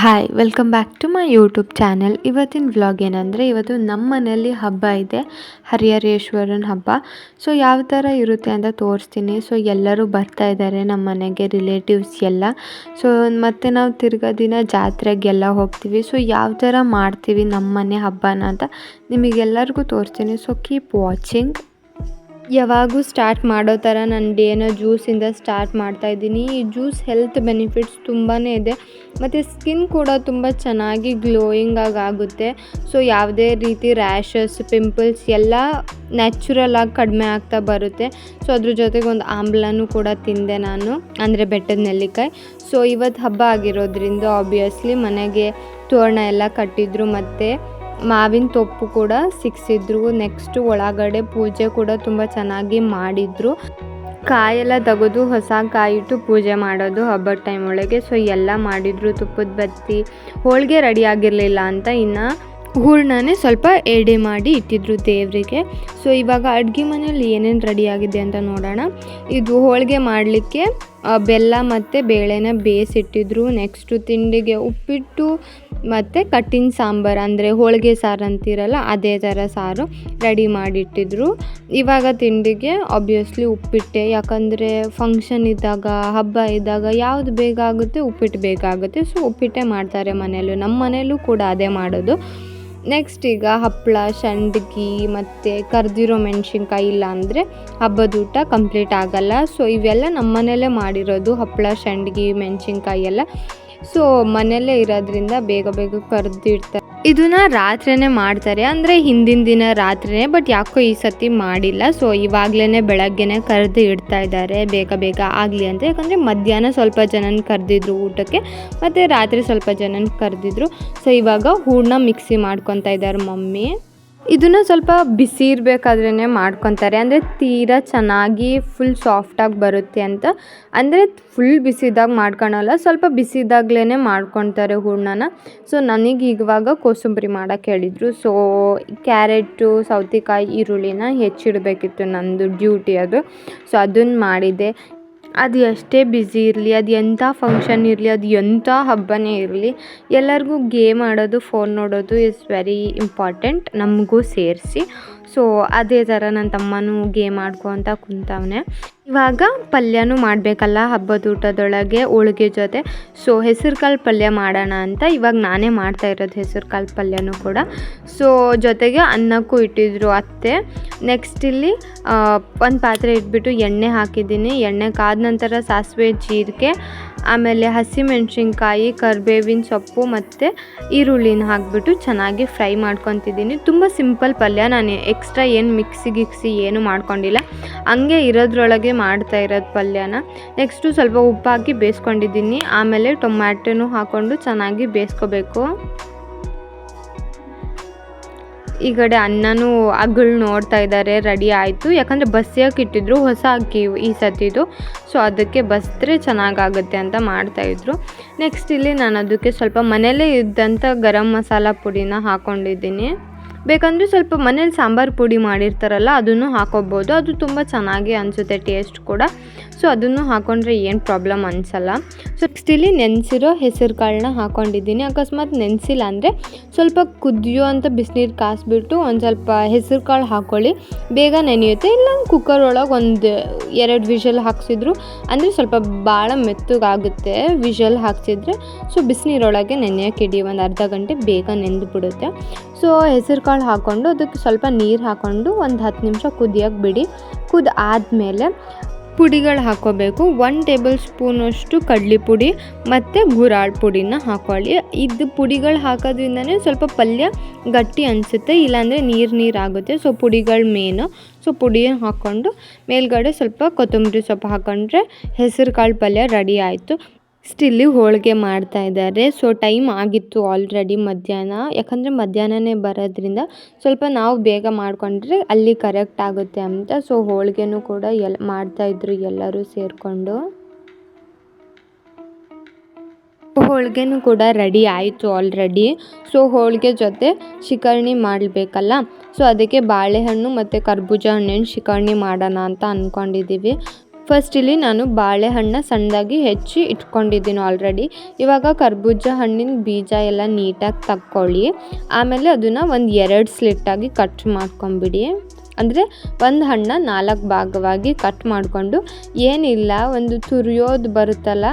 Hi welcome back to my YouTube channel ಇವತ್ತಿನ vlog ಏನಂದರೆ, ಇವತ್ತು ನಮ್ಮ ಮನೆಯಲ್ಲಿ ಹಬ್ಬ ಇದೆ. ಹರಿಹರೇಶ್ವರನ ಹಬ್ಬ. ಸೊ ಯಾವ ಥರ ಇರುತ್ತೆ ಅಂತ ತೋರಿಸ್ತೀನಿ. ಸೊ ಎಲ್ಲರೂ ಬರ್ತಾ ಇದ್ದಾರೆ ನಮ್ಮ ಮನೆಗೆ ರಿಲೇಟಿವ್ಸ್ ಎಲ್ಲ. ಸೊ ಮತ್ತು ನಾವು ತಿರ್ಗಾ ದಿನ ಜಾತ್ರೆಗೆಲ್ಲ ಹೋಗ್ತೀವಿ. ಸೊ ಯಾವ ಥರ ಮಾಡ್ತೀವಿ ನಮ್ಮ ಮನೆ ಹಬ್ಬನ ಅಂತ ನಿಮಗೆಲ್ಲರಿಗೂ ತೋರಿಸ್ತೀನಿ. ಸೊ ಕೀಪ್ ವಾಚಿಂಗ್ ಯಾವಾಗೂ ಸ್ಟಾರ್ಟ್ ಮಾಡೋ ಥರ ನಾನು ಡೇನ ಜ್ಯೂಸಿಂದ ಸ್ಟಾರ್ಟ್ ಮಾಡ್ತಾ ಇದ್ದೀನಿ. ಈ ಜ್ಯೂಸ್ ಹೆಲ್ತ್ ಬೆನಿಫಿಟ್ಸ್ ತುಂಬಾ ಇದೆ. ಮತ್ತು ಸ್ಕಿನ್ ಕೂಡ ತುಂಬ ಚೆನ್ನಾಗಿ ಗ್ಲೋಯಿಂಗ್ ಆಗಿ ಆಗುತ್ತೆ. ಸೊ ಯಾವುದೇ ರೀತಿ ರ್ಯಾಷಸ್ ಪಿಂಪಲ್ಸ್ ಎಲ್ಲ ನ್ಯಾಚುರಲ್ ಆಗಿ ಕಡಿಮೆ ಆಗ್ತಾ ಬರುತ್ತೆ. ಸೊ ಅದ್ರ ಜೊತೆಗೆ ಒಂದು ಆಮ್ಲನೂ ಕೂಡ ತಿಂದೆ ನಾನು. ಅಂದರೆ ಬೆಟ್ಟದ ನೆಲ್ಲಿಕಾಯಿ. ಸೊ ಇವತ್ತು ಹಬ್ಬ ಆಗಿರೋದ್ರಿಂದ ಆಬ್ವಿಯಸ್ಲಿ ಮನೆಗೆ ತೋರಣ ಎಲ್ಲ ಕಟ್ಟಿದ್ರು ಮತ್ತು ಮಾವಿನ ತೊಪ್ಪು ಕೂಡ ಸಿಕ್ಸಿದ್ರು. ನೆಕ್ಸ್ಟ್ ಒಳಗಡೆ ಪೂಜೆ ಕೂಡ ತುಂಬ ಚೆನ್ನಾಗಿ ಮಾಡಿದ್ರು. ಕಾಯೆಲ್ಲ ತೆಗೆದು ಹೊಸ ಕಾಯಿಟ್ಟು ಪೂಜೆ ಮಾಡೋದು ಹಬ್ಬದ ಟೈಮ್ ಒಳಗೆ. ಸೊ ಎಲ್ಲ ಮಾಡಿದ್ರು. ತುಪ್ಪದ ಬತ್ತಿ ಹೋಳಿಗೆ ರೆಡಿ ಆಗಿರಲಿಲ್ಲ ಅಂತ ಇನ್ನು ಹೂರ್ಣನೇ ಸ್ವಲ್ಪ ಎಡೆ ಮಾಡಿ ಇಟ್ಟಿದ್ರು ದೇವರಿಗೆ. ಸೊ ಇವಾಗ ಅಡುಗೆ ಮನೇಲಿ ಏನೇನು ರೆಡಿ ಆಗಿದೆ ಅಂತ ನೋಡೋಣ. ಇದು ಹೋಳಿಗೆ ಮಾಡಲಿಕ್ಕೆ ಬೆಲ್ಲ ಮತ್ತು ಬೇಳೆನ ಬೇಯಿಸಿಟ್ಟಿದ್ರು. ನೆಕ್ಸ್ಟು ತಿಂಡಿಗೆ ಉಪ್ಪಿಟ್ಟು ಮತ್ತು ಕಟ್ಟಿನ ಸಾಂಬಾರು ಅಂದರೆ ಹೋಳಿಗೆ ಸಾರು ಅಂತೀರಲ್ಲ, ಅದೇ ಥರ ಸಾರು ರೆಡಿ ಮಾಡಿಟ್ಟಿದ್ರು. ಇವಾಗ ತಿಂಡಿಗೆ ಆಬ್ವಿಯಸ್ಲಿ ಉಪ್ಪಿಟ್ಟೆ, ಯಾಕಂದರೆ ಫಂಕ್ಷನ್ ಇದ್ದಾಗ, ಹಬ್ಬ ಇದ್ದಾಗ ಯಾವುದು ಬೇಗ ಆಗುತ್ತೆ ಉಪ್ಪಿಟ್ಟು ಬೇಕಾಗುತ್ತೆ. ಸೊ ಉಪ್ಪಿಟ್ಟೆ ಮಾಡ್ತಾರೆ ಮನೆಯಲ್ಲೂ ನಮ್ಮ ಮನೆಯಲ್ಲೂ ಕೂಡ ಅದೇ ಮಾಡೋದು. ನೆಕ್ಸ್ಟ್ ಈಗ ಹಪ್ಪಳ ಸಂಡ್ಗಿ ಮತ್ತು ಕರ್ದಿರೋ ಮೆಣಸಿನ್ಕಾಯಿ ಇಲ್ಲ ಅಂದರೆ ಹಬ್ಬದ ಊಟ ಕಂಪ್ಲೀಟ್ ಆಗಲ್ಲ. ಸೊ ಇವೆಲ್ಲ ನಮ್ಮ ಮನೆಯಲ್ಲೇ ಮಾಡಿರೋದು ಹಪ್ಪಳ ಸಂಡ್ಗಿ ಮೆಣಸಿನ್ಕಾಯಿ ಎಲ್ಲ. ಸೊ ಮನೆಯಲ್ಲೇ ಇರೋದ್ರಿಂದ ಬೇಗ ಬೇಗ ಕರೆದಿಡ್ತಾರೆ. ಇದನ್ನ ರಾತ್ರಿನೇ ಮಾಡ್ತಾರೆ. ಅಂದರೆ ಹಿಂದಿನ ದಿನ ರಾತ್ರಿನೇ ಬಟ್ ಯಾಕೋ ಈ ಸತಿ ಮಾಡಿಲ್ಲ. ಸೊ ಇವಾಗಲೇ ಬೆಳಗ್ಗೆನೆ ಕರೆದು ಇಡ್ತಾ ಇದ್ದಾರೆ. ಬೇಗ ಬೇಗ ಆಗಲಿ ಅಂತ. ಯಾಕಂದರೆ ಮಧ್ಯಾಹ್ನ ಸ್ವಲ್ಪ ಜನನ ಕರೆದಿದ್ರು ಊಟಕ್ಕೆ, ಮತ್ತು ರಾತ್ರಿ ಸ್ವಲ್ಪ ಜನನ ಕರೆದಿದ್ರು. ಸೊ ಇವಾಗ ಹೂರ್ಣ ಮಿಕ್ಸಿ ಮಾಡ್ಕೊತಾ ಇದ್ದಾರೆ ಮಮ್ಮಿ. ಇದನ್ನು ಸ್ವಲ್ಪ ಬಿಸಿ ಇರಬೇಕಾದ್ರೇ ಮಾಡ್ಕೊತಾರೆ. ಅಂದರೆ ತೀರಾ ಚೆನ್ನಾಗಿ ಫುಲ್ ಸಾಫ್ಟಾಗಿ ಬರುತ್ತೆ ಅಂತ. ಅಂದರೆ ಫುಲ್ ಬಿಸಿದಾಗ ಮಾಡ್ಕೊಳಲ್ಲ, ಸ್ವಲ್ಪ ಬಿಸಿದಾಗ್ಲೇ ಮಾಡ್ಕೊತಾರೆ ಹೂರ್ಣನ. ಸೊ ನನಗೆ ಇವಾಗ ಕೋಸಂಬರಿ ಮಾಡೋಕ್ಕೆ ಹೇಳಿದರು. ಸೊ ಕ್ಯಾರೆಟು, ಸೌತೆಕಾಯಿ, ಈರುಳ್ಳಿನ ಹೆಚ್ಚಿಡಬೇಕಿತ್ತು ನಂದು ಡ್ಯೂಟಿ ಅದು. ಸೊ ಅದನ್ನು ಮಾಡಿದೆ. ಅದು ಎಷ್ಟೇ ಬ್ಯುಸಿ ಇರಲಿ, ಅದು ಎಂಥ ಫಂಕ್ಷನ್ ಇರಲಿ, ಅದು ಎಂಥ ಹಬ್ಬನೇ ಇರಲಿ, ಎಲ್ಲರಿಗೂ ಗೇಮ್ ಆಡೋದು ಫೋನ್ ನೋಡೋದು ಇಸ್ ವೆರಿ ಇಂಪಾರ್ಟೆಂಟ್ ನಮಗೂ ಸೇರಿಸಿ. ಸೊ ಅದೇ ಥರ ನನ್ನ ತಮ್ಮನೂ ಗೇಮ್ ಆಡ್ಕೊತ ಕುಂತವನೆ. ಇವಾಗ ಪಲ್ಯನೂ ಮಾಡಬೇಕಲ್ಲ ಹಬ್ಬದ ಊಟದೊಳಗೆ ಹೋಳಿಗೆ ಜೊತೆ. ಸೊ ಹೆಸರು ಕಾಳು ಪಲ್ಯ ಮಾಡೋಣ ಅಂತ ಇವಾಗ ನಾನೇ ಮಾಡ್ತಾ ಇರೋದು ಹೆಸರು ಕಾಳು ಪಲ್ಯನೂ ಕೂಡ. ಸೊ ಜೊತೆಗೆ ಅನ್ನಕ್ಕೂ ಇಟ್ಟಿದ್ರು ಅತ್ತೆ. ನೆಕ್ಸ್ಟ್ ಇಲ್ಲಿ ಒಂದು ಪಾತ್ರೆ ಇಟ್ಬಿಟ್ಟು ಎಣ್ಣೆ ಹಾಕಿದ್ದೀನಿ. ಎಣ್ಣೆ ಕಾದ ನಂತರ ಸಾಸಿವೆ, ಜೀರಿಗೆ ಆಮೇಲೆ ಹಸಿಮೆಣ್ಸಿನ್ಕಾಯಿ, ಕರಿಬೇವಿನ ಸೊಪ್ಪು ಮತ್ತು ಈರುಳ್ಳಿನ ಹಾಕಿಬಿಟ್ಟು ಚೆನ್ನಾಗಿ ಫ್ರೈ ಮಾಡ್ಕೊತಿದ್ದೀನಿ. ತುಂಬ ಸಿಂಪಲ್ ಪಲ್ಯ. ನಾನು ಎಕ್ಸ್ಟ್ರಾ ಏನು ಮಿಕ್ಸಿ ಗಿಕ್ಸಿ ಏನು ಮಾಡ್ಕೊಂಡಿಲ್ಲ. ಹಂಗೆ ಇರೋದ್ರೊಳಗೆ ಮಾಡ್ತಾ ಇರೋದು ಪಲ್ಯನ. ನೆಕ್ಸ್ಟು ಸ್ವಲ್ಪ ಉಪ್ಪು ಹಾಕಿ ಬೇಯಿಸ್ಕೊಂಡಿದ್ದೀನಿ. ಆಮೇಲೆ ಟೊಮ್ಯಾಟೊನು ಹಾಕ್ಕೊಂಡು ಚೆನ್ನಾಗಿ ಬೇಯಿಸ್ಕೋಬೇಕು. ಈ ಕಡೆ ಅನ್ನನೂ ಅಗಳು ನೋಡ್ತಾ ಇದ್ದಾರೆ ರೆಡಿ ಆಯಿತು. ಯಾಕಂದರೆ ಬಸಿಯೋಕೆ ಇಟ್ಟಿದ್ರು? ಹೊಸ ಅಕ್ಕಿ ಈ ಸತಿದು. ಸೊ ಅದಕ್ಕೆ ಬಸ್ತ್ರೆ ಚೆನ್ನಾಗಾಗುತ್ತೆ ಅಂತ ಮಾಡ್ತಾಯಿದ್ರು ನೆಕ್ಸ್ಟ್ ಇಲ್ಲಿ ನಾನು ಅದಕ್ಕೆ ಸ್ವಲ್ಪ ಮನೆಯಲ್ಲೇ ಇದ್ದಂಥ ಗರಂ ಮಸಾಲ ಪುಡಿನ ಹಾಕ್ಕೊಂಡಿದ್ದೀನಿ ಬೇಕಂದರೆ ಸ್ವಲ್ಪ ಮನೇಲಿ ಸಾಂಬಾರು ಪುಡಿ ಮಾಡಿರ್ತಾರಲ್ಲ, ಅದನ್ನು ಹಾಕೋಬೋದು. ಅದು ತುಂಬ ಚೆನ್ನಾಗಿ ಅನಿಸುತ್ತೆ ಟೇಸ್ಟ್ ಕೂಡ. ಸೊ ಅದನ್ನು ಹಾಕೊಂಡ್ರೆ ಏನು ಪ್ರಾಬ್ಲಮ್ ಅನಿಸಲ್ಲ. ಸೊ ನೆಕ್ಸ್ಟ್ ಇಲ್ಲಿ ನೆನೆಸಿರೋ ಹೆಸರು ಕಾಳನ್ನ ಹಾಕೊಂಡಿದ್ದೀನಿ. ಅಕಸ್ಮಾತ್ ನೆನೆಸಿಲ್ಲ ಅಂದರೆ ಸ್ವಲ್ಪ ಕುದಿಯೋ ಅಂತ ಬಿಸಿನೀರು ಕಾಸ್ಬಿಟ್ಟು ಒಂದು ಸ್ವಲ್ಪ ಹೆಸರು ಕಾಳು ಹಾಕ್ಕೊಳ್ಳಿ ಬೇಗ ನೆನೆಯುತ್ತೆ. ಇಲ್ಲ ಕುಕ್ಕರ್ ಒಳಗೆ ಒಂದು ಎರಡು ವಿಷಲ್ ಹಾಕ್ಸಿದ್ರು ಅಂದರೆ ಸ್ವಲ್ಪ ಭಾಳ ಮೆತ್ತಗಾಗುತ್ತೆ ವಿಷಲ್ ಹಾಕ್ಸಿದ್ರೆ. ಸೊ ಬಿಸಿನೀರೊಳಗೆ ನೆನೆಯೋಕೆ ಇಡಿ. ಒಂದು ಅರ್ಧ ಗಂಟೆ ಬೇಗ ನೆಂದು ಬಿಡುತ್ತೆ ಸೊ ಹೆಸರು ಕಾಳು ಹಾಕ್ಕೊಂಡು ಅದಕ್ಕೆ ಸ್ವಲ್ಪ ನೀರು ಹಾಕ್ಕೊಂಡು ಒಂದು ಹತ್ತು ನಿಮಿಷ ಕುದಿಯೋಕೆ ಬಿಡಿ. ಕುದ್ದು ಆದಮೇಲೆ ಪುಡಿಗಳು ಹಾಕೋಬೇಕು ಒನ್ ಟೇಬಲ್ ಸ್ಪೂನಷ್ಟು ಕಡ್ಲೆ ಪುಡಿ ಮತ್ತು ಗುರಾಳ್ ಪುಡಿನ ಹಾಕೊಳ್ಳಿ. ಇದು ಪುಡಿಗಳು ಹಾಕೋದ್ರಿಂದನೇ ಸ್ವಲ್ಪ ಪಲ್ಯ ಗಟ್ಟಿ ಅನಿಸುತ್ತೆ, ಇಲ್ಲಾಂದರೆ ನೀರು ನೀರು ಆಗುತ್ತೆ. ಸೊ ಪುಡಿಗಳು ಮೇನು ಸೊ ಪುಡಿ ಹಾಕ್ಕೊಂಡು ಮೇಲ್ಗಡೆ ಸ್ವಲ್ಪ ಕೊತ್ತಂಬರಿ ಸೊಪ್ಪು ಹಾಕ್ಕೊಂಡ್ರೆ ಹೆಸರು ಕಾಳು ಪಲ್ಯ ರೆಡಿ ಆಯಿತು. ಸ್ಟಿಲ್ಲಿ ಹೋಳಿಗೆ ಮಾಡ್ತಾ ಇದ್ದಾರೆ. ಸೊ ಟೈಮ್ ಆಗಿತ್ತು ಆಲ್ರೆಡಿ ಮಧ್ಯಾಹ್ನ. ಯಾಕಂದರೆ ಮಧ್ಯಾಹ್ನನೇ ಬರೋದ್ರಿಂದ ಸ್ವಲ್ಪ ನಾವು ಬೇಗ ಮಾಡಿಕೊಂಡ್ರೆ ಅಲ್ಲಿ ಕರೆಕ್ಟ್ ಆಗುತ್ತೆ ಅಂತ. ಸೊ ಹೋಳಿಗೆನೂ ಕೂಡ ಎಲ್ ಮಾಡ್ತಾಯಿದ್ರು ಎಲ್ಲರೂ ಸೇರಿಕೊಂಡು. ಹೋಳಿಗೆನೂ ಕೂಡ ರೆಡಿ ಆಯಿತು ಆಲ್ರೆಡಿ ಸೊ ಹೋಳಿಗೆ ಜೊತೆ ಶಿಕರ್ಣಿ ಮಾಡಬೇಕಲ್ಲ? ಸೊ ಅದಕ್ಕೆ ಬಾಳೆಹಣ್ಣು ಮತ್ತು ಕರ್ಬೂಜ ಹಣ್ಣಿನ ಶಿಕರ್ಣಿ ಮಾಡೋಣ ಅಂತ ಅಂದ್ಕೊಂಡಿದ್ದೀವಿ ಫಸ್ಟ್ ಇಲ್ಲಿ ನಾನು ಬಾಳೆಹಣ್ಣ ಸಣ್ಣದಾಗಿ ಹೆಚ್ಚಿ ಇಟ್ಕೊಂಡಿದ್ದೀನಿ ಆಲ್ರೆಡಿ ಇವಾಗ ಕರ್ಬೂಜ ಹಣ್ಣಿನ ಬೀಜ ಎಲ್ಲ ನೀಟಾಗಿ ತಕ್ಕೊಳ್ಳಿ. ಆಮೇಲೆ ಅದನ್ನು ಒಂದು ಎರಡು ಸ್ಲಿಟ್ಟಾಗಿ ಕಟ್ ಮಾಡ್ಕೊಂಬಿಡಿ. ಅಂದರೆ ಒಂದು ಹಣ್ಣ ನಾಲ್ಕು ಭಾಗವಾಗಿ ಕಟ್ ಮಾಡಿಕೊಂಡು ಏನಿಲ್ಲ, ಒಂದು ತುರಿಯೋದು ಬರುತ್ತಲ್ಲ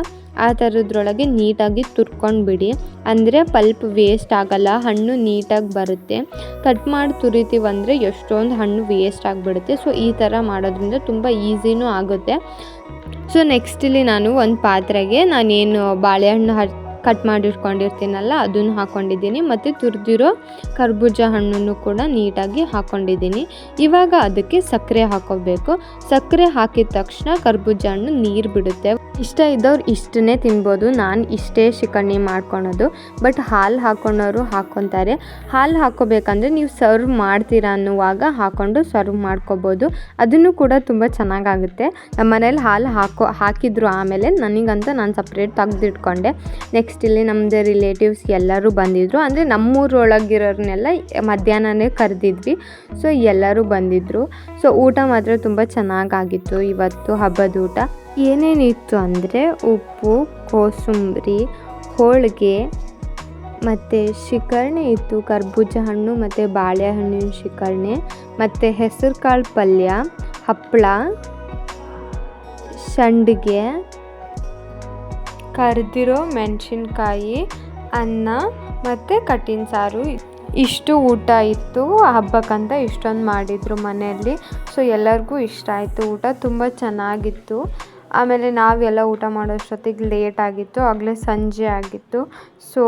ಆ ಥರದ್ರೊಳಗೆ ನೀಟಾಗಿ ತುರ್ಕೊಂಡು ಬಿಡಿ ಅಂದರೆ ಪಲ್ಪ್ ವೇಸ್ಟ್ ಆಗಲ್ಲ, ಹಣ್ಣು ನೀಟಾಗಿ ಬರುತ್ತೆ. ಕಟ್ ಮಾಡಿ ತುರಿತೀವಂದರೆ ಎಷ್ಟೊಂದು ಹಣ್ಣು ವೇಸ್ಟ್ ಆಗಿಬಿಡುತ್ತೆ. ಸೊ ಈ ಥರ ಮಾಡೋದ್ರಿಂದ ತುಂಬ ಈಸಿನೂ ಆಗುತ್ತೆ. ಸೊ ನೆಕ್ಸ್ಟ್ ಇಲ್ಲಿ ನಾನು ಒಂದು ಪಾತ್ರೆಗೆ ನಾನೇನು ಬಾಳೆಹಣ್ಣು ಹ ಕಟ್ ಮಾಡಿಟ್ಕೊಂಡಿರ್ತೀನಲ್ಲ, ಅದನ್ನು ಹಾಕ್ಕೊಂಡಿದ್ದೀನಿ ಮತ್ತು ತುರಿದಿರೋ ಕರ್ಬೂಜ ಹಣ್ಣನ್ನು ಕೂಡ ನೀಟಾಗಿ ಹಾಕ್ಕೊಂಡಿದ್ದೀನಿ ಇವಾಗ ಅದಕ್ಕೆ ಸಕ್ಕರೆ ಹಾಕೋಬೇಕು. ಸಕ್ಕರೆ ಹಾಕಿದ ತಕ್ಷಣ ಕರ್ಬೂಜ ಹಣ್ಣು ನೀರು ಬಿಡುತ್ತೆ. ಇಷ್ಟ ಇದ್ದವ್ರು ಇಷ್ಟನ್ನೇ ತಿನ್ಬೋದು. ನಾನು ಇಷ್ಟೇ ಶಿಕಣ್ಣಿ ಮಾಡ್ಕೊಳೋದು. ಬಟ್ ಹಾಲು ಹಾಕೊಂಡವರು ಹಾಕ್ಕೊತಾರೆ ಹಾಲು ಹಾಕೋಬೇಕಂದ್ರೆ ನೀವು ಸರ್ವ್ ಮಾಡ್ತೀರಾ ಅನ್ನುವಾಗ ಹಾಕ್ಕೊಂಡು ಸರ್ವ್ ಮಾಡ್ಕೋಬೋದು. ಅದನ್ನು ಕೂಡ ತುಂಬ ಚೆನ್ನಾಗಾಗುತ್ತೆ. ನಮ್ಮ ಮನೇಲಿ ಹಾಲು ಹಾಕೋ, ಹಾಕಿದ್ರು ಆಮೇಲೆ ನನಗಂತ ನಾನು ಸಪ್ರೇಟ್ ತೆಗೆದಿಟ್ಕೊಂಡೆ. ನೆಕ್ಸ್ಟ್ ಇಲ್ಲಿ ನಮ್ಮದೇ ರಿಲೇಟಿವ್ಸ್ ಎಲ್ಲರೂ ಬಂದಿದ್ದರು ಅಂದರೆ ನಮ್ಮೂರೊಳಗಿರೋರ್ನೆಲ್ಲ ಮಧ್ಯಾಹ್ನನೇ ಕರೆದಿದ್ವಿ. ಸೊ ಎಲ್ಲರೂ ಬಂದಿದ್ದರು ಸೊ ಊಟ ಮಾತ್ರ ತುಂಬ ಚೆನ್ನಾಗಾಗಿತ್ತು. ಇವತ್ತು ಹಬ್ಬದ ಊಟ. ಏನೇನಿತ್ತು ಅಂದರೆ ಉಪ್ಪು, ಕೋಸಂಬರಿ, ಹೋಳಿಗೆ, ಮತ್ತು ಶಿಕರಣೆ ಇತ್ತು. ಕರ್ಬೂಜ ಹಣ್ಣು ಮತ್ತು ಬಾಳೆಹಣ್ಣಿನ ಶಿಕರಣೆ, ಮತ್ತು ಹೆಸರು ಕಾಳು ಪಲ್ಯ ಹಪ್ಪಳ ಸಂಡಿಗೆ ಕರೆದಿರೋ ಮೆಣಸಿನ್ಕಾಯಿ, ಅನ್ನ ಮತ್ತು ಕಟ್ಟಿನ ಸಾರು. ಇಷ್ಟು ಊಟ ಇತ್ತು. ಹಬ್ಬಕ್ಕಂತ ಇಷ್ಟೊಂದು ಮಾಡಿದರು ಮನೆಯಲ್ಲಿ. ಸೊ ಎಲ್ಲರಿಗೂ ಇಷ್ಟ ಆಯಿತು ಊಟ. ತುಂಬ ಚೆನ್ನಾಗಿತ್ತು. ಆಮೇಲೆ ನಾವೆಲ್ಲ ಊಟ ಮಾಡೋಷ್ಟೊತ್ತಿಗೆ ಲೇಟ್ ಆಗಿತ್ತು. ಆಗಲೇ ಸಂಜೆ ಆಗಿತ್ತು. ಸೊ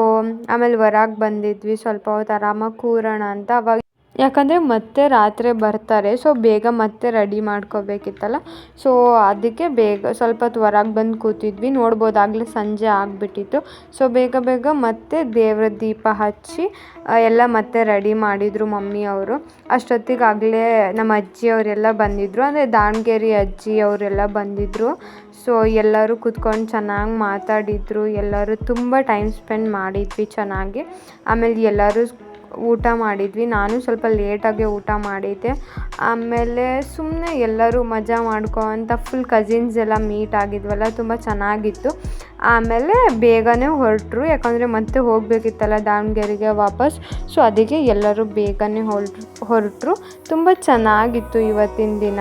ಆಮೇಲೆ ಹೊರಗೆ ಬಂದಿದ್ವಿ. ಸ್ವಲ್ಪ ಹೊತ್ತು ಆರಾಮಾಗಿ ಕೂರೋಣ ಅಂತ ಅವಾಗ ಯಾಕಂದರೆ ಮತ್ತೆ ರಾತ್ರಿ ಬರ್ತಾರೆ ಸೊ ಬೇಗ ಮತ್ತೆ ರೆಡಿ ಮಾಡ್ಕೋಬೇಕಿತ್ತಲ್ಲ. ಸೊ ಅದಕ್ಕೆ ಬೇಗ ಸ್ವಲ್ಪ ಹೊತ್ತು ಹೊರಗೆ ಬಂದು ಕೂತಿದ್ವಿ. ನೋಡ್ಬೋದು ಆಗಲೇ ಸಂಜೆ ಆಗಿಬಿಟ್ಟಿತ್ತು. ಸೊ ಬೇಗ ಬೇಗ ಮತ್ತೆ ದೇವ್ರ ದೀಪ ಹಚ್ಚಿ ಎಲ್ಲ ಮತ್ತೆ ರೆಡಿ ಮಾಡಿದರು ಮಮ್ಮಿ ಅವರು. ಅಷ್ಟೊತ್ತಿಗೆ ಆಗಲೇ ನಮ್ಮ ಅಜ್ಜಿ ಅವರೆಲ್ಲ ಬಂದಿದ್ದರು ಅಂದರೆ ದಾವಣಗೆರೆ ಅಜ್ಜಿ ಅವರೆಲ್ಲ ಬಂದಿದ್ದರು ಸೊ ಎಲ್ಲರೂ ಕೂತ್ಕೊಂಡು ಚೆನ್ನಾಗಿ ಮಾತಾಡಿದರು. ಎಲ್ಲರೂ ತುಂಬ ಟೈಮ್ ಸ್ಪೆಂಡ್ ಮಾಡಿದ್ವಿ ಚೆನ್ನಾಗಿ. ಆಮೇಲೆ ಎಲ್ಲರೂ ಊಟ ಮಾಡಿದ್ವಿ. ನಾನು ಸ್ವಲ್ಪ ಲೇಟಾಗೆ ಊಟ ಮಾಡಿದ್ದೆ. ಆಮೇಲೆ ಸುಮ್ಮನೆ ಎಲ್ಲರೂ ಮಜಾ ಮಾಡ್ಕೊತ ಫುಲ್ ಕಸಿನ್ಸ್ ಎಲ್ಲ ಮೀಟ್ ಆಗಿದ್ವಲ್ಲ, ತುಂಬ ಚೆನ್ನಾಗಿತ್ತು. ಆಮೇಲೆ ಬೇಗನೆ ಹೊರಟರು. ಯಾಕಂದರೆ ಮತ್ತೆ ಹೋಗಬೇಕಿತ್ತಲ್ಲ ದಾವಣಗೆರೆಗೆ ವಾಪಸ್. ಸೊ ಅದಕ್ಕೆ ಎಲ್ಲರೂ ಬೇಗನೆ ಹೊರಟ್ರು ಹೊರಟರು. ತುಂಬ ಚೆನ್ನಾಗಿತ್ತು ಇವತ್ತಿನ ದಿನ.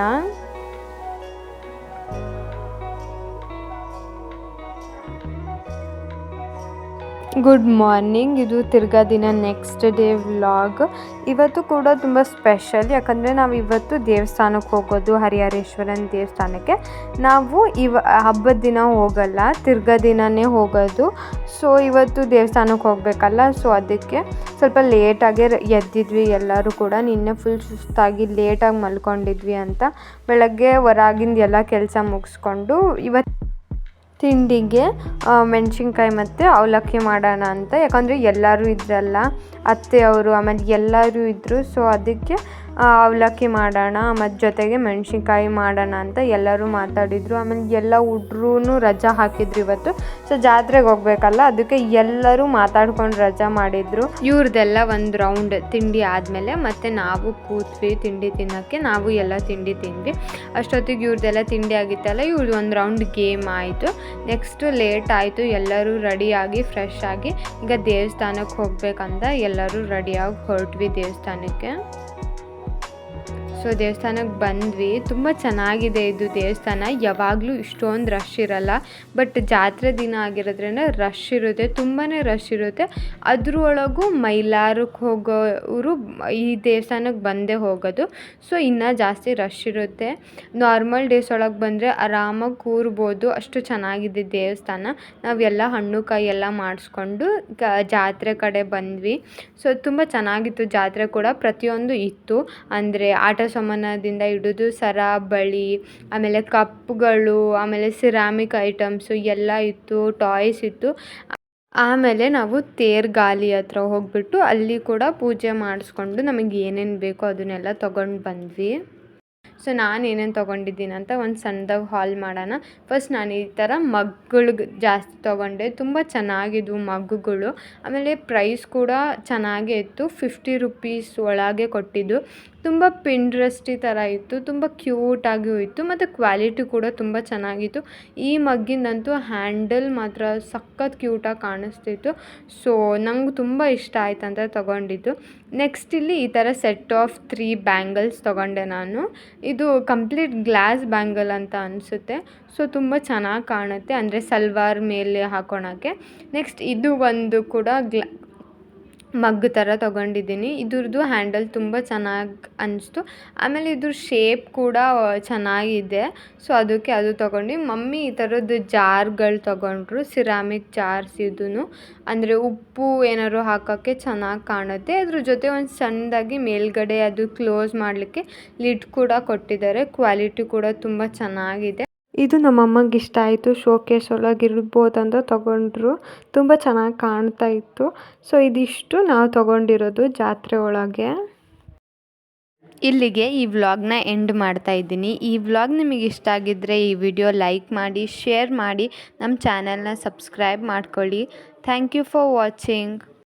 ಗುಡ್ ಮಾರ್ನಿಂಗ್ ಇದು ತಿರ್ಗಾ ದಿನ ನೆಕ್ಸ್ಟ್ ಡೇ ವ್ಲಾಗ್ ಇವತ್ತು ಕೂಡ ತುಂಬ ಸ್ಪೆಷಲ್ ಯಾಕಂದರೆ ನಾವು ಇವತ್ತು ದೇವಸ್ಥಾನಕ್ಕೆ ಹೋಗೋದು, ಹರಿಹರೇಶ್ವರನ ದೇವಸ್ಥಾನಕ್ಕೆ. ನಾವು ಇವ, ಹಬ್ಬದ ದಿನ ಹೋಗಲ್ಲ, ತಿರ್ಗಾ ದಿನವೇ ಹೋಗೋದು. ಸೊ ಇವತ್ತು ದೇವಸ್ಥಾನಕ್ಕೆ ಹೋಗಬೇಕಲ್ಲ ಸೊ ಅದಕ್ಕೆ ಸ್ವಲ್ಪ ಲೇಟಾಗೆ ಎದ್ದಿದ್ವಿ ಎಲ್ಲರೂ ಕೂಡ. ನಿನ್ನೆ ಫುಲ್ ಸುಸ್ತಾಗಿ ಲೇಟಾಗಿ ಮಲ್ಕೊಂಡಿದ್ವಿ ಅಂತ. ಬೆಳಗ್ಗೆ ಹೊರಗಿಂದ ಎಲ್ಲ ಕೆಲಸ ಮುಗಿಸ್ಕೊಂಡು ಇವತ್ತು ತಿಂಡಿಗೆ ಮೆಣಸಿನ್ಕಾಯಿ ಮತ್ತು ಅವಲಕ್ಕಿ ಮಾಡೋಣ ಅಂತ. ಯಾಕಂದರೆ ಎಲ್ಲರೂ ಇದ್ರಲ್ಲ, ಅತ್ತೆಯವರು, ಆಮೇಲೆ ಎಲ್ಲರೂ ಇದ್ದರು ಸೊ ಅದಕ್ಕೆ ಅವಲಕ್ಕಿ ಮಾಡೋಣ, ಮತ್ತು ಜೊತೆಗೆ ಮೆಣಸಿನ್ಕಾಯಿ ಮಾಡೋಣ ಅಂತ ಎಲ್ಲರೂ ಮಾತಾಡಿದರು. ಆಮೇಲೆ ಎಲ್ಲ ಹುಡ್ರೂ ರಜಾ ಹಾಕಿದ್ರು ಇವತ್ತು. ಸೊ ಜಾತ್ರೆಗೆ ಹೋಗ್ಬೇಕಲ್ಲ, ಅದಕ್ಕೆ ಎಲ್ಲರೂ ಮಾತಾಡ್ಕೊಂಡು ರಜಾ ಮಾಡಿದರು. ಇವ್ರದ್ದೆಲ್ಲ ಒಂದು ರೌಂಡ್ ತಿಂಡಿ ಆದಮೇಲೆ ಮತ್ತು ನಾವು ಕೂತ್ವಿ ತಿಂಡಿ ತಿನ್ನೋಕ್ಕೆ, ನಾವು ಎಲ್ಲ ತಿಂಡಿ ತಿಂದ್ವಿ. ಅಷ್ಟೊತ್ತಿಗೆ ಇವ್ರದ್ದೆಲ್ಲ ತಿಂಡಿ ಆಗಿತ್ತಲ್ಲ ಇವ್ರದ್ದು ಒಂದು ರೌಂಡ್ ಗೇಮ್ ಆಯಿತು. ನೆಕ್ಸ್ಟು ಲೇಟ್ ಆಯಿತು, ಎಲ್ಲರೂ ರೆಡಿಯಾಗಿ ಫ್ರೆಶ್ ಆಗಿ, ಈಗ ದೇವಸ್ಥಾನಕ್ಕೆ ಹೋಗ್ಬೇಕಂತ ಎಲ್ಲರೂ ರೆಡಿಯಾಗಿ ಹೊರಟ್ವಿ ದೇವಸ್ಥಾನಕ್ಕೆ. ಸೊ ದೇವಸ್ಥಾನಕ್ಕೆ ಬಂದ್ವಿ. ತುಂಬ ಚೆನ್ನಾಗಿದೆ ಇದು ದೇವಸ್ಥಾನ. ಯಾವಾಗಲೂ ಇಷ್ಟೊಂದು ರಶ್ ಇರಲ್ಲ. ಬಟ್ ಜಾತ್ರೆ ದಿನ ಆಗಿರೋದ್ರಿಂದ ರಶ್ ಇರುತ್ತೆ. ತುಂಬಾ ರಶ್ ಇರುತ್ತೆ. ಅದ್ರೊಳಗೂ ಮೈಲಾರಕ್ಕೆ ಹೋಗೋರು ಈ ದೇವಸ್ಥಾನಕ್ಕೆ ಬಂದೇ ಹೋಗೋದು. ಸೊ ಇನ್ನೂ ಜಾಸ್ತಿ ರಶ್ ಇರುತ್ತೆ. ನಾರ್ಮಲ್ ಡೇಸ್ ಒಳಗೆ ಬಂದರೆ ಆರಾಮಾಗಿ ಕೂರ್ಬೋದು. ಅಷ್ಟು ಚೆನ್ನಾಗಿದೆ ದೇವಸ್ಥಾನ. ನಾವೆಲ್ಲ ಹಣ್ಣು ಕಾಯಿ ಎಲ್ಲ ಮಾಡಿಸ್ಕೊಂಡು ಜಾತ್ರೆ ಕಡೆ ಬಂದ್ವಿ. ಸೊ ತುಂಬ ಚೆನ್ನಾಗಿತ್ತು ಜಾತ್ರೆ ಕೂಡ. ಪ್ರತಿಯೊಂದು ಇತ್ತು. ಅಂದರೆ ಆಟ ಸಾಮಾನದಿಂದ ಹಿಡಿದು ಸರ, ಬಳಿ, ಆಮೇಲೆ ಕಪ್ಗಳು, ಆಮೇಲೆ ಸಿರಾಮಿಕ್ ಐಟಮ್ಸು ಎಲ್ಲ ಇತ್ತು ಟಾಯ್ಸ್ ಇತ್ತು. ಆಮೇಲೆ ನಾವು ತೇರ್ಗಾಲಿ ಹತ್ರ ಹೋಗ್ಬಿಟ್ಟು ಅಲ್ಲಿ ಕೂಡ ಪೂಜೆ ಮಾಡಿಸ್ಕೊಂಡು ನಮಗೆ ಏನೇನು ಬೇಕೋ ಅದನ್ನೆಲ್ಲ ತೊಗೊಂಡು ಬಂದ್ವಿ. ಸೊ ನಾನು ಏನೇನು ತೊಗೊಂಡಿದ್ದೀನಿ ಅಂತ ಒಂದು ಸಣ್ಣದಾಗಿ ಹಾಲ್ ಮಾಡೋಣ. ಫಸ್ಟ್ ನಾನು ಈ ಥರ ಮಗ್ಗಳ್ಗೆ ಜಾಸ್ತಿ ತೊಗೊಂಡೆ. ತುಂಬ ಚೆನ್ನಾಗಿದ್ವು ಮಗ್ಗುಗಳು. ಆಮೇಲೆ ಪ್ರೈಸ್ ಕೂಡ ಚೆನ್ನಾಗೇ ಇತ್ತು. ಫಿಫ್ಟಿ ರುಪೀಸ್ ಒಳಗೆ ಕೊಟ್ಟಿದ್ದು. ತುಂಬ ಪಿಂಟ್ರೆಸ್ಟಿ ಥರ ಇತ್ತು, ತುಂಬ ಕ್ಯೂಟಾಗಿಯೂ ಇತ್ತು ಮತ್ತು ಕ್ವಾಲಿಟಿ ಕೂಡ ತುಂಬ ಚೆನ್ನಾಗಿತ್ತು. ಈ ಮಗ್ಗಿಂದಂತೂ ಹ್ಯಾಂಡಲ್ ಮಾತ್ರ ಸಖತ್ ಕ್ಯೂಟಾಗಿ ಕಾಣಿಸ್ತಿತ್ತು. ಸೊ ನಂಗೆ ತುಂಬ ಇಷ್ಟ ಆಯ್ತು ಅಂತ ತೊಗೊಂಡಿದ್ದು. ನೆಕ್ಸ್ಟ್ ಇಲ್ಲಿ ಈ ಥರ ಸೆಟ್ ಆಫ್ ತ್ರೀ ಬ್ಯಾಂಗಲ್ಸ್ ತೊಗೊಂಡೆ ನಾನು. ಇದು ಕಂಪ್ಲೀಟ್ ಗ್ಲಾಸ್ ಬ್ಯಾಂಗಲ್ ಅಂತ ಅನಿಸುತ್ತೆ. ಸೊ ತುಂಬ ಚೆನ್ನಾಗಿ ಕಾಣುತ್ತೆ, ಅಂದರೆ ಸಲ್ವಾರ್ ಮೇಲೆ ಹಾಕೋಣಕ್ಕೆ ನೆಕ್ಸ್ಟ್ ಇದು ಒಂದು ಕೂಡ ಗ್ಲಾ ಮಗ್ ಥರ ತೊಗೊಂಡಿದ್ದೀನಿ. ಇದ್ರದ್ದು ಹ್ಯಾಂಡಲ್ ತುಂಬ ಚೆನ್ನಾಗಿ ಅನಿಸ್ತು. ಆಮೇಲೆ ಇದ್ರ ಶೇಪ್ ಕೂಡ ಚೆನ್ನಾಗಿದೆ. ಸೊ ಅದಕ್ಕೆ ಅದು ತೊಗೊಂಡು. ಮಮ್ಮಿ ಈ ಥರದ್ದು ಜಾರ್ಗಳು ತೊಗೊಂಡ್ರು ಸಿರಾಮಿಕ್ ಜಾರ್ಸ್ ಇದೂ ಅಂದರೆ ಉಪ್ಪು ಏನಾದ್ರು ಹಾಕೋಕ್ಕೆ ಚೆನ್ನಾಗಿ ಕಾಣುತ್ತೆ. ಅದ್ರ ಜೊತೆ ಒಂದು ಸಣ್ಣದಾಗಿ ಮೇಲ್ಗಡೆ ಅದು ಕ್ಲೋಸ್ ಮಾಡಲಿಕ್ಕೆ ಲಿಡ್ ಕೂಡ ಕೊಟ್ಟಿದ್ದಾರೆ. ಕ್ವಾಲಿಟಿ ಕೂಡ ತುಂಬ ಚೆನ್ನಾಗಿದೆ. ಇದು ನಮ್ಮಮ್ಮಗೆ ಇಷ್ಟ ಆಯಿತು. ಶೋಕೇಸ್ ಒಳಗೆ ಅಂತ ತೊಗೊಂಡ್ರು. ತುಂಬ ಚೆನ್ನಾಗಿ ಕಾಣ್ತಾ ಇತ್ತು. ಸೊ ಇದಿಷ್ಟು ನಾವು ತೊಗೊಂಡಿರೋದು ಜಾತ್ರೆ ಒಳಗೆ. ಇಲ್ಲಿಗೆ ಈ ವ್ಲಾಗ್ನ ಎಂಡ್ ಮಾಡ್ತಾ ಇದ್ದೀನಿ. ಈ ವ್ಲಾಗ್ ನಿಮಗೆ ಇಷ್ಟ ಆಗಿದ್ದರೆ ಈ ವಿಡಿಯೋ ಲೈಕ್ ಮಾಡಿ, ಶೇರ್ ಮಾಡಿ, ನಮ್ಮ ಚಾನಲ್ನ ಸಬ್ಸ್ಕ್ರೈಬ್ ಮಾಡ್ಕೊಳ್ಳಿ. Thank you for watching